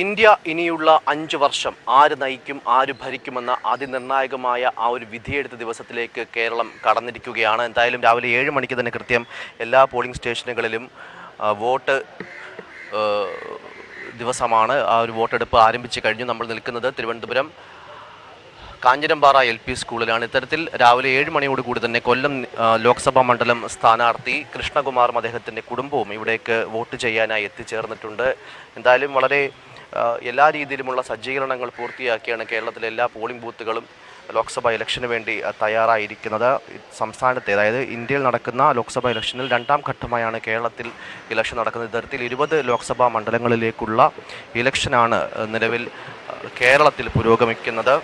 India ഇനിയുള്ള അഞ്ചു വർഷം ആര് നയിക്കും ആര് ഭരിക്കുമെന്ന അതിനിർണായകമായ ആ ഒരു വിധിയെടുത്ത ദിവസത്തിലേക്ക് കേരളം കടന്നിരിക്കുകയാണ്. എന്തായാലും രാവിലെ ഏഴ് മണിക്ക് തന്നെ കൃത്യം എല്ലാ പോളിംഗ് സ്റ്റേഷനുകളിലും വോട്ട് ദിവസമാണ് ആ ഒരു വോട്ടെടുപ്പ് ആരംഭിച്ചു കഴിഞ്ഞു നമ്മൾ നിൽക്കുന്നത്. തിരുവനന്തപുരം കാഞ്ഞിരമ്പാറ എൽ പി സ്കൂളിലാണ്. ഇത്തരത്തിൽ രാവിലെ ഏഴ് മണിയോട് കൂടി തന്നെ കൊല്ലം ലോക്സഭാ മണ്ഡലം സ്ഥാനാർത്ഥി കൃഷ്ണകുമാറും അദ്ദേഹത്തിന്റെ കുടുംബവും ഇവിടേക്ക് വോട്ട് ചെയ്യാനായി എത്തിച്ചേർന്നിട്ടുണ്ട്. എന്തായാലും വളരെ എല്ലാ രീതിയിലുമുള്ള സജ്ജീകരണങ്ങൾ പൂർത്തിയാക്കിയാണ് കേരളത്തിലെ എല്ലാ പോളിംഗ് ബൂത്തുകളും ലോക്സഭാ ഇലക്ഷന് വേണ്ടി തയ്യാറായിരിക്കുന്നത്. സംസ്ഥാനത്തെ അതായത് ഇന്ത്യയിൽ നടക്കുന്ന ലോക്സഭാ ഇലക്ഷനിൽ രണ്ടാം ഘട്ടമായാണ് കേരളത്തിൽ ഇലക്ഷൻ നടക്കുന്നത്. ഇത്തരത്തിൽ ഇരുപത് ലോക്സഭാ മണ്ഡലങ്ങളിലേക്കുള്ള ഇലക്ഷനാണ് നിലവിൽ കേരളത്തിൽ പുരോഗമിക്കുന്നത്.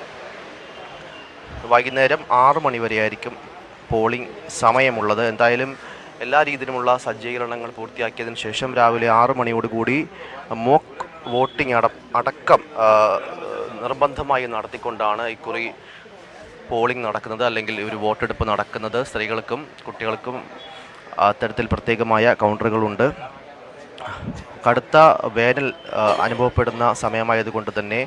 വൈകുന്നേരം ആറു മണിവരെയായിരിക്കും പോളിംഗ് സമയമുള്ളത്. എന്തായാലും എല്ലാ രീതിയിലുമുള്ള സജ്ജീകരണങ്ങൾ പൂർത്തിയാക്കിയതിന് ശേഷം രാവിലെ ആറു മണിയോടുകൂടി മോക്ക് വോട്ടിംഗ് അട അടക്കം നിർബന്ധമായി നടത്തിക്കൊണ്ടാണ് ഇക്കുറി പോളിംഗ് നടക്കുന്നത് അല്ലെങ്കിൽ ഒരു വോട്ടെടുപ്പ് നടക്കുന്നത്. സ്ത്രീകൾക്കും കുട്ടികൾക്കും അത്തരത്തിൽ പ്രത്യേകമായ കൗണ്ടറുകളുണ്ട്. കടുത്ത വേനൽ അനുഭവപ്പെടുന്ന സമയമായതുകൊണ്ട് തന്നെ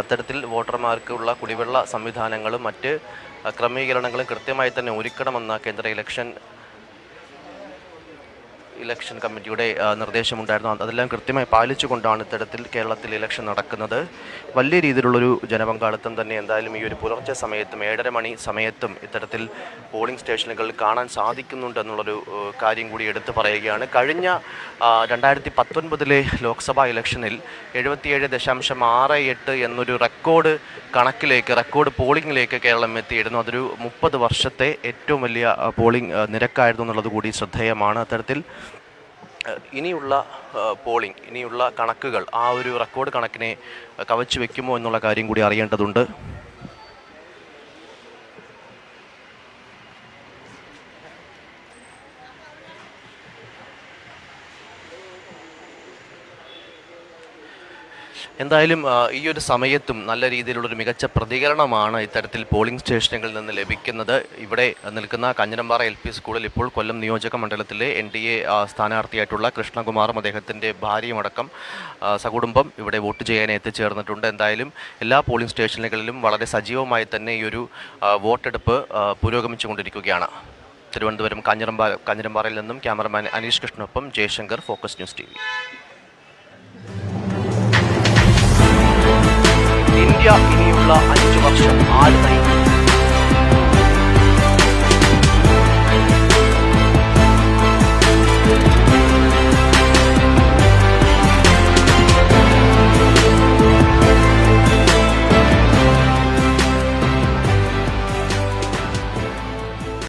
അത്തരത്തിൽ വോട്ടർമാർക്കുള്ള കുടിവെള്ള സംവിധാനങ്ങളും മറ്റ് ക്രമീകരണങ്ങളും കൃത്യമായി തന്നെ ഒരുക്കണമെന്ന കേന്ദ്ര ഇലക്ഷൻ ഇലക്ഷൻ കമ്മിറ്റിയുടെ നിർദ്ദേശമുണ്ടായിരുന്നു. അതെല്ലാം കൃത്യമായി പാലിച്ചുകൊണ്ടാണ് ഇത്തരത്തിൽ കേരളത്തിൽ ഇലക്ഷൻ നടക്കുന്നത്. വലിയ രീതിയിലുള്ളൊരു ജനപങ്കാളിത്തം തന്നെ എന്തായാലും ഈ ഒരു പുലർച്ചെ സമയത്തും ഏഴര മണി സമയത്തും ഇത്തരത്തിൽ പോളിംഗ് സ്റ്റേഷനുകളിൽ കാണാൻ സാധിക്കുന്നുണ്ട് എന്നുള്ളൊരു കാര്യം കൂടി എടുത്തു പറയുകയാണ്. കഴിഞ്ഞ രണ്ടായിരത്തി പത്തൊൻപതിലെ ലോക്സഭാ ഇലക്ഷനിൽ എഴുപത്തിയേഴ് ദശാംശം ആറ് എട്ട് എന്നൊരു റെക്കോർഡ് കണക്കിലേക്ക് റെക്കോർഡ് പോളിംഗിലേക്ക് കേരളം എത്തിയിരുന്നു. അതൊരു മുപ്പത് വർഷത്തെ ഏറ്റവും വലിയ പോളിംഗ് നിരക്കായിരുന്നു എന്നുള്ളത് കൂടി ശ്രദ്ധേയമാണ്. അത്തരത്തിൽ ഇനിയുള്ള പോളിംഗ് ഇനിയുള്ള കണക്കുകൾ ആ ഒരു റെക്കോർഡ് കണക്കിനെ കവച്ചു വെക്കുമോ എന്നുള്ള കാര്യം കൂടി അറിയേണ്ടതുണ്ട്. എന്തായാലും ഈ ഒരു സമയത്തും നല്ല രീതിയിലുള്ളൊരു മികച്ച പ്രതികരണമാണ് ഇത്തരത്തിൽ പോളിംഗ് സ്റ്റേഷനുകളിൽ നിന്ന് ലഭിക്കുന്നത്. ഇവിടെ നിൽക്കുന്ന കഞ്ഞനമ്പാറ എൽ പി സ്കൂളിൽ ഇപ്പോൾ കൊല്ലം നിയോജക മണ്ഡലത്തിലെ എൻ ഡി എ സ്ഥാനാർത്ഥിയായിട്ടുള്ള കൃഷ്ണകുമാറും അദ്ദേഹത്തിന്റെ ഭാര്യയുമടക്കം സകുടുംബം ഇവിടെ വോട്ട് ചെയ്യാൻ എത്തിച്ചേർന്നിട്ടുണ്ട്. എന്തായാലും എല്ലാ പോളിംഗ് സ്റ്റേഷനുകളിലും വളരെ സജീവമായി തന്നെ ഈ ഒരു വോട്ടെടുപ്പ് പുരോഗമിച്ചു പുരോഗമിച്ചുകൊണ്ടിരിക്കുകയാണ്. തിരുവനന്തപുരം കാഞ്ഞിരമ്പാറ കാഞ്ഞിരമ്പാറയിൽ നിന്നും cameraman Aneesh കൃഷ്ണൊപ്പം Jayashankar focus news T India ഇനിയുള്ള അഞ്ചു വർഷം ആര് നയിക്കും